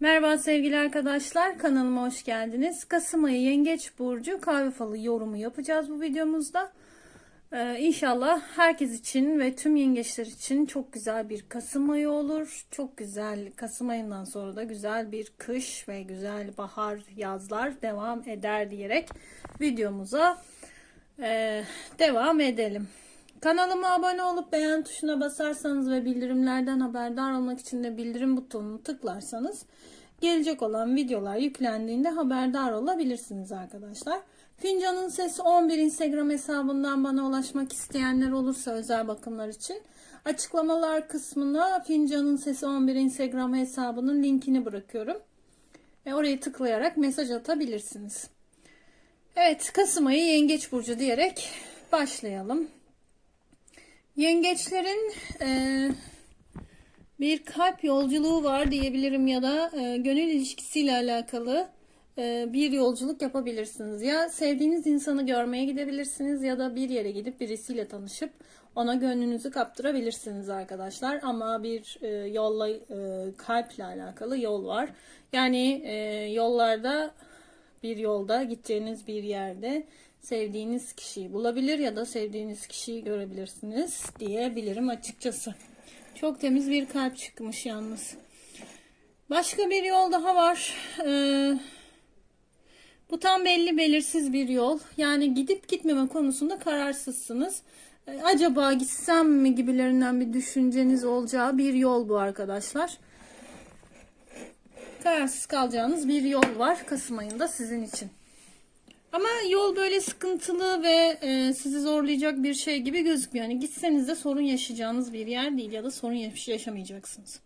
Merhaba sevgili arkadaşlar kanalıma hoş geldiniz. Kasım ayı Yengeç Burcu kahve falı yorumu yapacağız bu videomuzda. Ee, inşallah herkes için ve tüm yengeçler için çok güzel bir Kasım ayı olur. Çok güzel Kasım ayından sonra da güzel bir kış ve güzel bahar yazlar devam eder diyerek videomuza e, devam edelim. Kanalıma abone olup beğen tuşuna basarsanız ve bildirimlerden haberdar olmak için de bildirim butonunu tıklarsanız gelecek olan videolar yüklendiğinde haberdar olabilirsiniz arkadaşlar. Fincanın Sesi 11 Instagram hesabından bana ulaşmak isteyenler olursa özel bakımlar için açıklamalar kısmına Fincanın Sesi 11 Instagram hesabının linkini bırakıyorum. Ve orayı tıklayarak mesaj atabilirsiniz. Evet Kasım ayı Yengeç Burcu diyerek başlayalım. Yengeçlerin e, bir kalp yolculuğu var diyebilirim ya da e, gönül ilişkisiyle alakalı e, bir yolculuk yapabilirsiniz. Ya sevdiğiniz insanı görmeye gidebilirsiniz ya da bir yere gidip birisiyle tanışıp ona gönlünüzü kaptırabilirsiniz arkadaşlar. Ama bir e, yolla e, kalple alakalı yol var. Yani e, yollarda bir yolda gideceğiniz bir yerde sevdiğiniz kişiyi bulabilir ya da sevdiğiniz kişiyi görebilirsiniz diyebilirim açıkçası. Çok temiz bir kalp çıkmış yalnız. Başka bir yol daha var. Ee, bu tam belli belirsiz bir yol. Yani gidip gitmeme konusunda kararsızsınız. Ee, acaba gitsem mi gibilerinden bir düşünceniz olacağı bir yol bu arkadaşlar. Kararsız kalacağınız bir yol var Kasım ayında sizin için. Ama yol böyle sıkıntılı ve e, sizi zorlayacak bir şey gibi gözükmüyor. Yani gitseniz de sorun yaşayacağınız bir yer değil ya da sorun yaş- yaşamayacaksınız.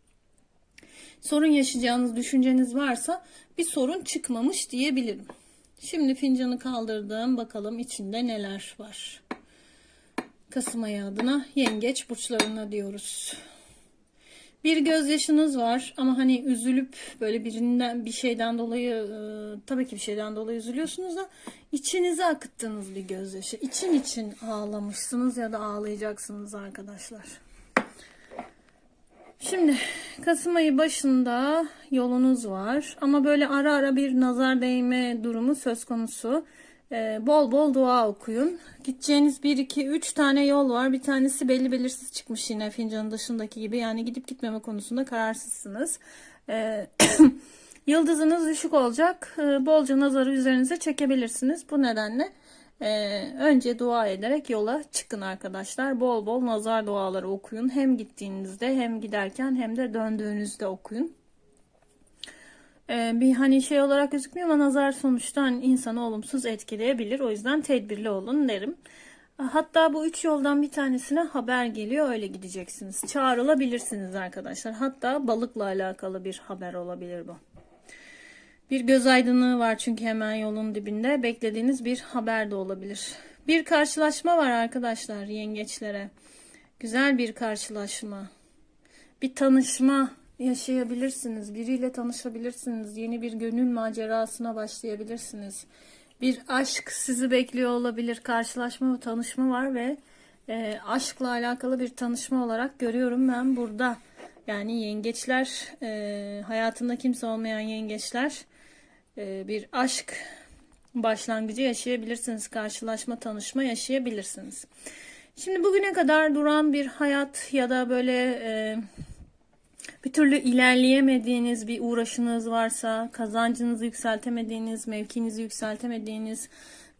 Sorun yaşayacağınız düşünceniz varsa bir sorun çıkmamış diyebilirim. Şimdi fincanı kaldırdım. Bakalım içinde neler var. Kasım ayı adına yengeç burçlarına diyoruz. Bir gözyaşınız var ama hani üzülüp böyle birinden bir şeyden dolayı e, tabii ki bir şeyden dolayı üzülüyorsunuz da içinize akıttığınız bir gözyaşı. İçin için ağlamışsınız ya da ağlayacaksınız arkadaşlar. Şimdi Kasım ayı başında yolunuz var ama böyle ara ara bir nazar değme durumu söz konusu. Ee, bol bol dua okuyun. Gideceğiniz 1, 2, 3 tane yol var. Bir tanesi belli belirsiz çıkmış yine fincanın dışındaki gibi. Yani gidip gitmeme konusunda kararsızsınız. Ee, yıldızınız düşük olacak. Ee, bolca nazarı üzerinize çekebilirsiniz. Bu nedenle e, önce dua ederek yola çıkın arkadaşlar. Bol bol nazar duaları okuyun. Hem gittiğinizde hem giderken hem de döndüğünüzde okuyun. Ee, bir hani şey olarak gözükmüyor ama nazar sonuçta hani insanı olumsuz etkileyebilir. O yüzden tedbirli olun derim. Hatta bu üç yoldan bir tanesine haber geliyor öyle gideceksiniz. Çağrılabilirsiniz arkadaşlar. Hatta balıkla alakalı bir haber olabilir bu. Bir göz aydınlığı var çünkü hemen yolun dibinde. Beklediğiniz bir haber de olabilir. Bir karşılaşma var arkadaşlar yengeçlere. Güzel bir karşılaşma. Bir tanışma yaşayabilirsiniz. Biriyle tanışabilirsiniz. Yeni bir gönül macerasına başlayabilirsiniz. Bir aşk sizi bekliyor olabilir. Karşılaşma tanışma var ve e, aşkla alakalı bir tanışma olarak görüyorum ben burada. Yani yengeçler, e, hayatında kimse olmayan yengeçler e, bir aşk başlangıcı yaşayabilirsiniz. Karşılaşma, tanışma yaşayabilirsiniz. Şimdi bugüne kadar duran bir hayat ya da böyle e, bir türlü ilerleyemediğiniz bir uğraşınız varsa, kazancınızı yükseltemediğiniz, mevkinizi yükseltemediğiniz,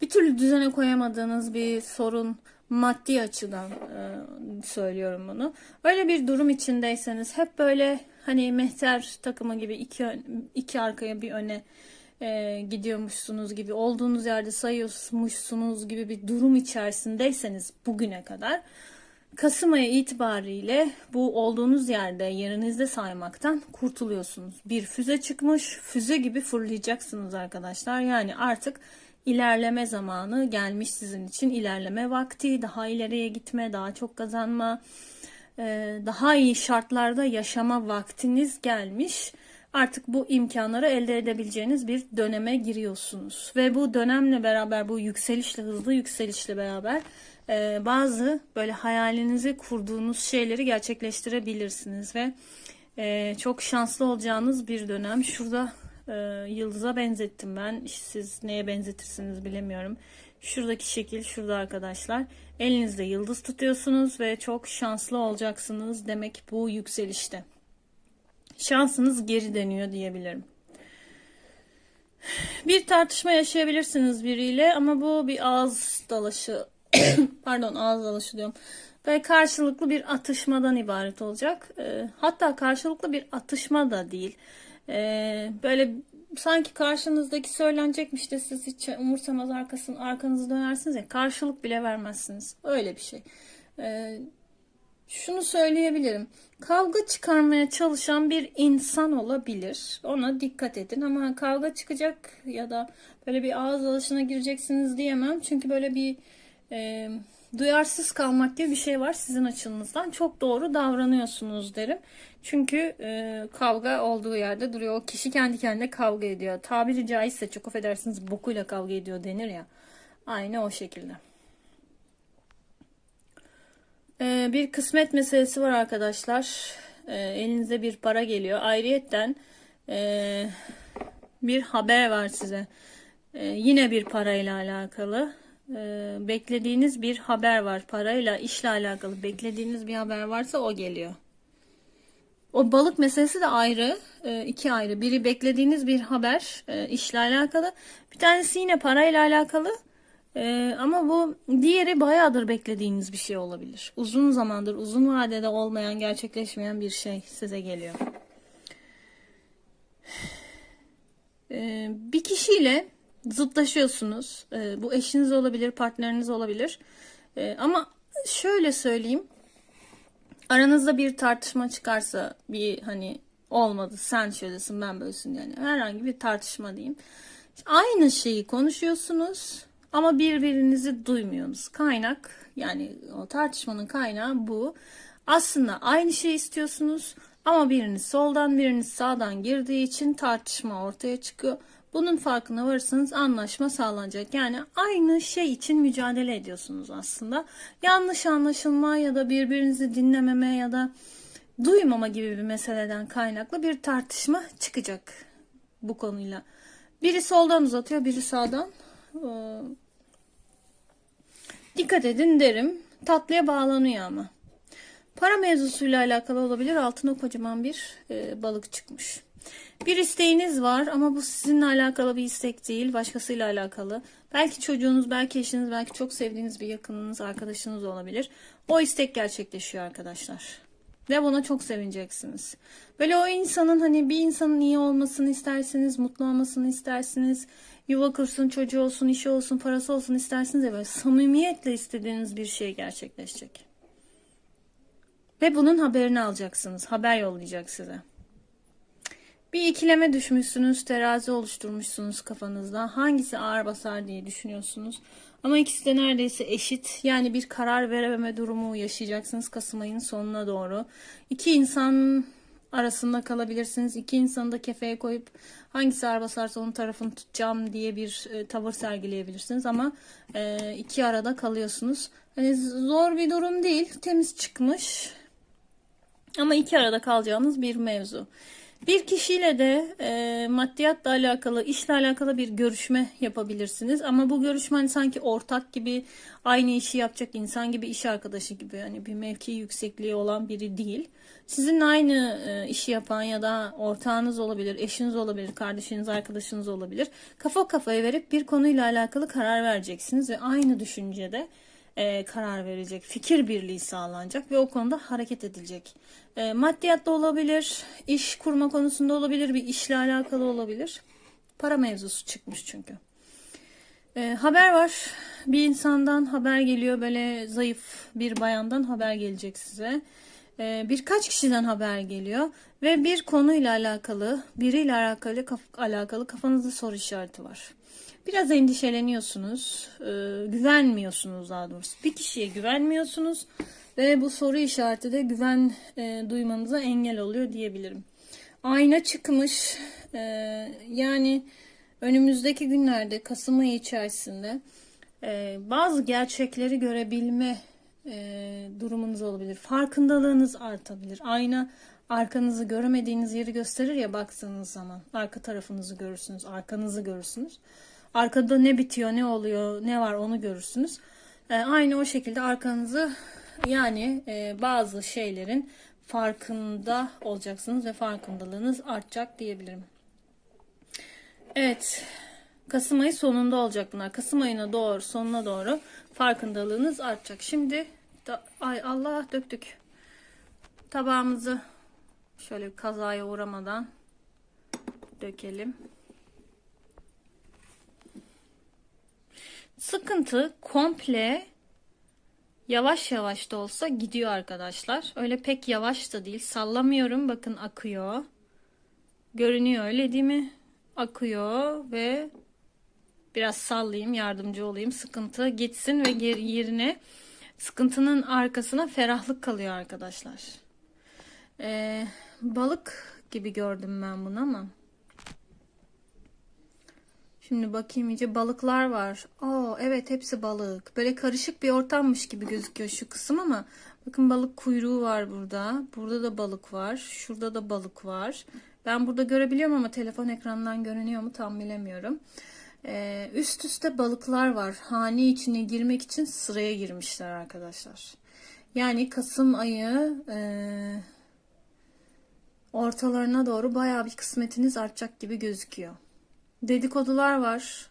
bir türlü düzene koyamadığınız bir sorun, maddi açıdan e, söylüyorum bunu. Öyle bir durum içindeyseniz hep böyle hani mehter takımı gibi iki, iki arkaya bir öne e, gidiyormuşsunuz gibi, olduğunuz yerde sayıyormuşsunuz gibi bir durum içerisindeyseniz bugüne kadar Kasım ayı itibariyle bu olduğunuz yerde yerinizde saymaktan kurtuluyorsunuz. Bir füze çıkmış, füze gibi fırlayacaksınız arkadaşlar. Yani artık ilerleme zamanı gelmiş sizin için. ilerleme vakti, daha ileriye gitme, daha çok kazanma, daha iyi şartlarda yaşama vaktiniz gelmiş. Artık bu imkanları elde edebileceğiniz bir döneme giriyorsunuz. Ve bu dönemle beraber, bu yükselişle, hızlı yükselişle beraber e, bazı böyle hayalinizi kurduğunuz şeyleri gerçekleştirebilirsiniz ve Ee, çok şanslı olacağınız bir dönem. Şurada e, yıldıza benzettim ben. Siz neye benzetirsiniz bilemiyorum. Şuradaki şekil şurada arkadaşlar. Elinizde yıldız tutuyorsunuz ve çok şanslı olacaksınız demek bu yükselişte. Şansınız geri dönüyor diyebilirim. Bir tartışma yaşayabilirsiniz biriyle ama bu bir ağız dalaşı pardon ağız dalaşı diyorum ve karşılıklı bir atışmadan ibaret olacak. Ee, hatta karşılıklı bir atışma da değil. Ee, böyle sanki karşınızdaki söylenecekmiş de siz hiç umursamaz arkasın, arkanızı dönersiniz ya karşılık bile vermezsiniz. Öyle bir şey. Ee, şunu söyleyebilirim. Kavga çıkarmaya çalışan bir insan olabilir. Ona dikkat edin ama kavga çıkacak ya da böyle bir ağız alışına gireceksiniz diyemem. Çünkü böyle bir e, duyarsız kalmak diye bir şey var sizin açınızdan. Çok doğru davranıyorsunuz derim. Çünkü e, kavga olduğu yerde duruyor. O kişi kendi kendine kavga ediyor. Tabiri caizse çok affedersiniz bokuyla kavga ediyor denir ya. Aynı o şekilde. Ee, bir kısmet meselesi var arkadaşlar. Ee, elinize bir para geliyor. Ayrıyetten e, bir haber var size. Ee, yine bir parayla alakalı. Ee, beklediğiniz bir haber var. Parayla, işle alakalı beklediğiniz bir haber varsa o geliyor. O balık meselesi de ayrı. Ee, iki ayrı. Biri beklediğiniz bir haber e, işle alakalı. Bir tanesi yine parayla alakalı. Ee, ama bu diğeri bayağıdır beklediğiniz bir şey olabilir. Uzun zamandır, uzun vadede olmayan, gerçekleşmeyen bir şey size geliyor. Ee, bir kişiyle zıtlaşıyorsunuz. Ee, bu eşiniz olabilir, partneriniz olabilir. Ee, ama şöyle söyleyeyim. Aranızda bir tartışma çıkarsa, bir hani olmadı, sen şöylesin, ben böylesin yani herhangi bir tartışma diyeyim. Aynı şeyi konuşuyorsunuz ama birbirinizi duymuyorsunuz. Kaynak yani o tartışmanın kaynağı bu. Aslında aynı şey istiyorsunuz ama biriniz soldan biriniz sağdan girdiği için tartışma ortaya çıkıyor. Bunun farkına varırsanız anlaşma sağlanacak. Yani aynı şey için mücadele ediyorsunuz aslında. Yanlış anlaşılma ya da birbirinizi dinlememe ya da duymama gibi bir meseleden kaynaklı bir tartışma çıkacak bu konuyla. Biri soldan uzatıyor, biri sağdan. Dikkat edin derim. Tatlıya bağlanıyor ama. Para mevzusuyla alakalı olabilir. Altına kocaman bir e, balık çıkmış. Bir isteğiniz var ama bu sizinle alakalı bir istek değil. Başkasıyla alakalı. Belki çocuğunuz, belki eşiniz, belki çok sevdiğiniz bir yakınınız, arkadaşınız olabilir. O istek gerçekleşiyor arkadaşlar. Ve buna çok sevineceksiniz. Böyle o insanın hani bir insanın iyi olmasını istersiniz, mutlu olmasını istersiniz. Yuva kursun, çocuğu olsun, işi olsun, parası olsun istersiniz ya böyle samimiyetle istediğiniz bir şey gerçekleşecek. Ve bunun haberini alacaksınız. Haber yollayacak size. Bir ikileme düşmüşsünüz, terazi oluşturmuşsunuz kafanızda. Hangisi ağır basar diye düşünüyorsunuz. Ama ikisi de neredeyse eşit. Yani bir karar verememe durumu yaşayacaksınız Kasım ayının sonuna doğru. İki insan arasında kalabilirsiniz. İki insanı da kefeye koyup hangisi ağır basarsa onun tarafını tutacağım diye bir e, tavır sergileyebilirsiniz. Ama e, iki arada kalıyorsunuz. Hani zor bir durum değil. Temiz çıkmış. Ama iki arada kalacağınız bir mevzu. Bir kişiyle de e, maddiyatla alakalı, işle alakalı bir görüşme yapabilirsiniz. Ama bu görüşme hani sanki ortak gibi, aynı işi yapacak insan gibi, iş arkadaşı gibi. Hani bir mevki yüksekliği olan biri değil. Sizinle aynı e, işi yapan ya da ortağınız olabilir, eşiniz olabilir, kardeşiniz, arkadaşınız olabilir. Kafa kafaya verip bir konuyla alakalı karar vereceksiniz ve aynı düşüncede e, karar verecek, fikir birliği sağlanacak ve o konuda hareket edilecek. E, maddiyat da olabilir, iş kurma konusunda olabilir, bir işle alakalı olabilir. Para mevzusu çıkmış çünkü. E, haber var. Bir insandan haber geliyor. Böyle zayıf bir bayandan haber gelecek size. E, birkaç kişiden haber geliyor. Ve bir konuyla alakalı, biriyle alakalı, kaf alakalı kafanızda soru işareti var. Biraz endişeleniyorsunuz, e, güvenmiyorsunuz daha doğrusu. Bir kişiye güvenmiyorsunuz ve bu soru işareti de güven e, duymanıza engel oluyor diyebilirim. Ayna çıkmış, e, yani önümüzdeki günlerde Kasım ayı içerisinde e, bazı gerçekleri görebilme e, durumunuz olabilir. Farkındalığınız artabilir. Ayna arkanızı göremediğiniz yeri gösterir ya baktığınız zaman. Arka tarafınızı görürsünüz, arkanızı görürsünüz. Arkada ne bitiyor, ne oluyor, ne var onu görürsünüz. E, aynı o şekilde arkanızı yani e, bazı şeylerin farkında olacaksınız ve farkındalığınız artacak diyebilirim. Evet. Kasım ayı sonunda olacak bunlar. Kasım ayına doğru, sonuna doğru farkındalığınız artacak. Şimdi da, ay Allah döktük. Tabağımızı şöyle kazaya uğramadan dökelim. Sıkıntı komple yavaş yavaş da olsa gidiyor arkadaşlar. Öyle pek yavaş da değil. Sallamıyorum. Bakın akıyor. Görünüyor öyle değil mi? Akıyor ve biraz sallayayım, yardımcı olayım. Sıkıntı gitsin ve yerine sıkıntının arkasına ferahlık kalıyor arkadaşlar. Ee, balık gibi gördüm ben bunu ama. Şimdi bakayım iyice balıklar var. Aa evet hepsi balık. Böyle karışık bir ortammış gibi gözüküyor şu kısım ama bakın balık kuyruğu var burada. Burada da balık var. Şurada da balık var. Ben burada görebiliyorum ama telefon ekranından görünüyor mu tam bilemiyorum. Ee, üst üste balıklar var. Hane içine girmek için sıraya girmişler arkadaşlar. Yani Kasım ayı e, ortalarına doğru bayağı bir kısmetiniz artacak gibi gözüküyor. Dedikodular var.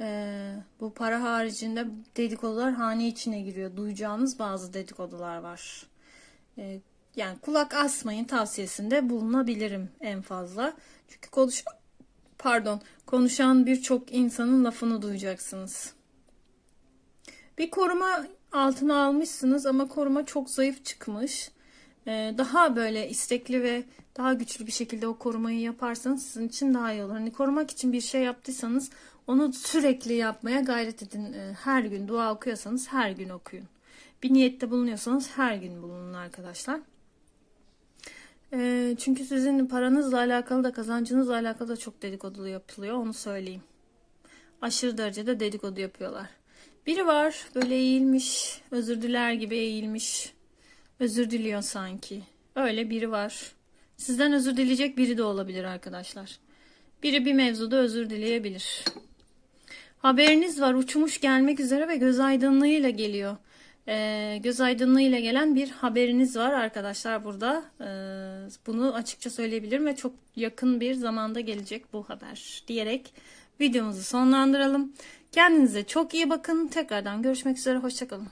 Ee, bu para haricinde dedikodular hane içine giriyor. Duyacağınız bazı dedikodular var. Ee, yani kulak asmayın tavsiyesinde bulunabilirim en fazla. Çünkü konuş pardon konuşan birçok insanın lafını duyacaksınız. Bir koruma altına almışsınız ama koruma çok zayıf çıkmış. Ee, daha böyle istekli ve daha güçlü bir şekilde o korumayı yaparsanız sizin için daha iyi olur. Hani korumak için bir şey yaptıysanız onu sürekli yapmaya gayret edin. Ee, her gün dua okuyorsanız her gün okuyun. Bir niyette bulunuyorsanız her gün bulunun arkadaşlar. Ee, çünkü sizin paranızla alakalı da kazancınızla alakalı da çok dedikodu yapılıyor onu söyleyeyim. Aşırı derecede dedikodu yapıyorlar. Biri var böyle eğilmiş, özür diler gibi eğilmiş. Özür diliyor sanki. Öyle biri var. Sizden özür dileyecek biri de olabilir arkadaşlar. Biri bir mevzuda özür dileyebilir. Haberiniz var uçmuş gelmek üzere ve göz aydınlığıyla geliyor. Ee, göz aydınlığıyla gelen bir haberiniz var arkadaşlar burada. Ee, bunu açıkça söyleyebilirim ve çok yakın bir zamanda gelecek bu haber diyerek videomuzu sonlandıralım. Kendinize çok iyi bakın. Tekrardan görüşmek üzere. Hoşçakalın.